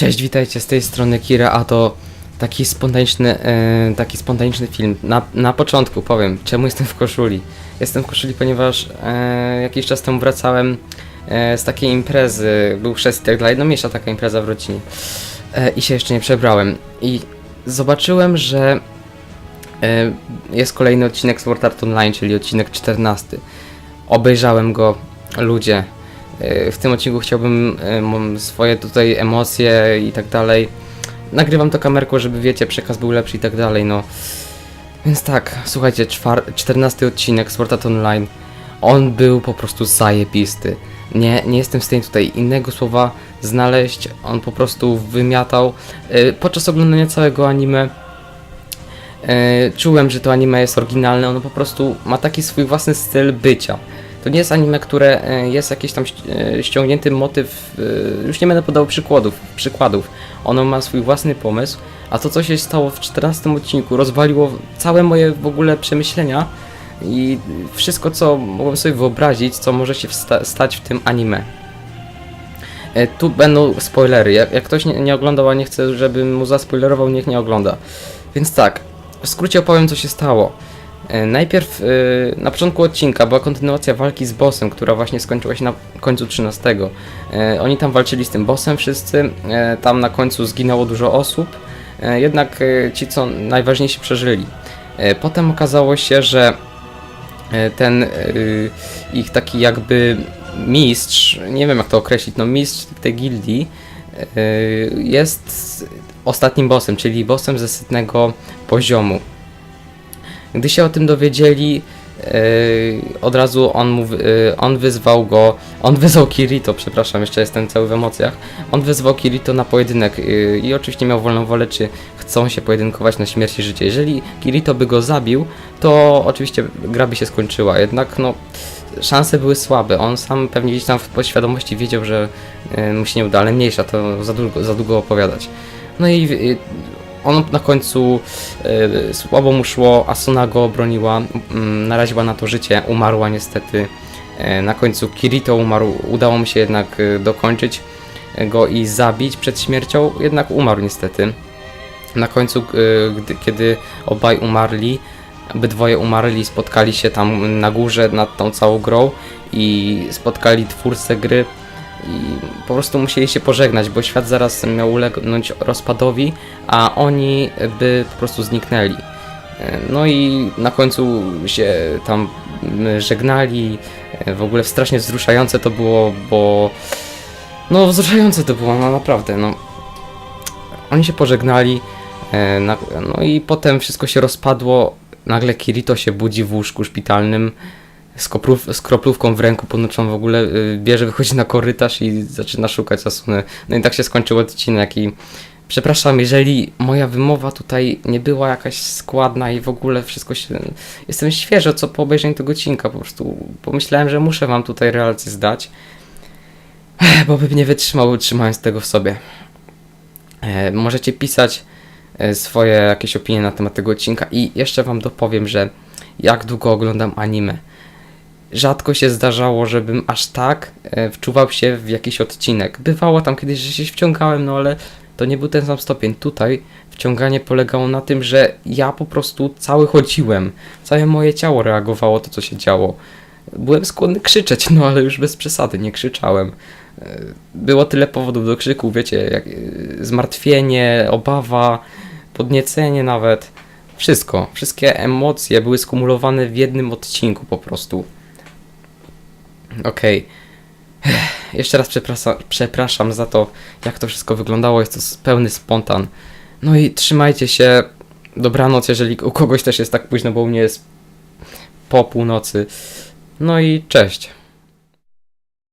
Cześć, witajcie z tej strony Kira, a to taki spontaniczny, e, taki spontaniczny film. Na, na początku powiem, czemu jestem w koszuli. Jestem w koszuli, ponieważ e, jakiś czas temu wracałem e, z takiej imprezy, był chrzest tak dalej, no mniejsza taka impreza w rodzinie. I się jeszcze nie przebrałem. I zobaczyłem, że jest kolejny odcinek Sword Art Online, czyli odcinek 14. Obejrzałem go, ludzie, W tym odcinku chciałbym e, swoje tutaj emocje i tak dalej. Nagrywam to kamerką, żeby wiecie, przekaz był lepszy i tak dalej, no. Więc tak, słuchajcie, czwar- 14 odcinek Sword Art Online. On był po prostu zajebisty. Nie, nie jestem w stanie tutaj innego słowa znaleźć. On po prostu wymiatał. E, Podczas oglądania całego anime e, czułem, że to anime jest oryginalne. Ono po prostu ma taki swój własny styl bycia. To nie jest anime, które e, jest jakiś tam e, ściągnięty motyw, e, już nie będę podał przykładów, przykładów. Ono ma swój własny pomysł, a to co się stało w 14 odcinku rozwaliło całe moje w ogóle przemyślenia i wszystko co mogłem sobie wyobrazić, co może się stać w tym anime. Tu będą spoilery. Jak, jak ktoś nie, nie oglądał, a nie chce, żebym mu zaspoilerował, niech nie ogląda. Więc tak, w skrócie opowiem, co się stało. E, Najpierw e, na początku odcinka była kontynuacja walki z bossem, która właśnie skończyła się na końcu 13. E, Oni tam walczyli z tym bossem wszyscy, tam na końcu zginęło dużo osób, jednak ci co najważniejsi przeżyli. Potem okazało się, że ten ich taki jakby mistrz, nie wiem jak to określić, no mistrz tej gildii jest ostatnim bossem, czyli bossem ze setnego poziomu. Gdy się o tym dowiedzieli, e, od razu on, mu, e, on wyzwał go, on wyzwał Kirito, przepraszam, jeszcze jestem cały w emocjach, on wyzwał Kirito na pojedynek e, i oczywiście miał wolną wolę, czy chcą się pojedynkować na śmierć i życie. Jeżeli Kirito by go zabił, to oczywiście gra by się skończyła, jednak no szanse były słabe. On sam pewnie gdzieś tam w podświadomości wiedział, że mu się nie uda, ale mniejsza, to za długo, za długo opowiadać. No i on na końcu e, słabo mu szło, Asuna go obroniła, mm, naraziła na to życie, umarła niestety. E, na końcu Kirito umarł, udało mu się jednak e, dokończyć go i zabić przed śmiercią, jednak umarł niestety. Na końcu, e, gdy, kiedy obaj umarli, obydwoje umarli, spotkali się tam na górze nad tą całą grą i spotkali twórcę gry i po prostu musieli się pożegnać, bo świat zaraz miał ulegnąć rozpadowi, a oni by po prostu zniknęli. E, No i na końcu się tam mm, żegnali. E, W ogóle strasznie wzruszające to było, bo no wzruszające to było, no naprawdę, no. Oni się pożegnali, e, no i potem wszystko się rozpadło. Nagle Kirito się budzi w łóżku szpitalnym z, koprów, z kroplówką w ręku pod w ogóle y, bierze, wychodzi na korytarz i zaczyna szukać Asuny. No i tak się skończył odcinek i przepraszam, jeżeli moja wymowa tutaj nie była jakaś składna i w ogóle wszystko się... Jestem świeżo co po obejrzeniu tego odcinka po prostu. Pomyślałem, że muszę wam tutaj relację zdać, Ech, bo bym nie wytrzymał trzymając tego w sobie. E, możecie pisać e, swoje jakieś opinie na temat tego odcinka i jeszcze wam dopowiem, że jak długo oglądam anime rzadko się zdarzało, żebym aż tak e, wczuwał się w jakiś odcinek. Bywało tam kiedyś, że się wciągałem, no ale to nie był ten sam stopień. Tutaj wciąganie polegało na tym, że ja po prostu cały chodziłem. Całe moje ciało reagowało to, co się działo. Byłem skłonny krzyczeć, no ale już bez przesady, nie krzyczałem. E, Było tyle powodów do krzyku, wiecie, jak e, zmartwienie, obawa, podniecenie nawet. Wszystko, wszystkie emocje były skumulowane w jednym odcinku po prostu. Okej. Ech, Jeszcze raz przepraszam, przepraszam za to, jak to wszystko wyglądało. Jest to pełny spontan. No i trzymajcie się. Dobranoc, jeżeli u kogoś też jest tak późno, bo u mnie jest po północy. No i cześć.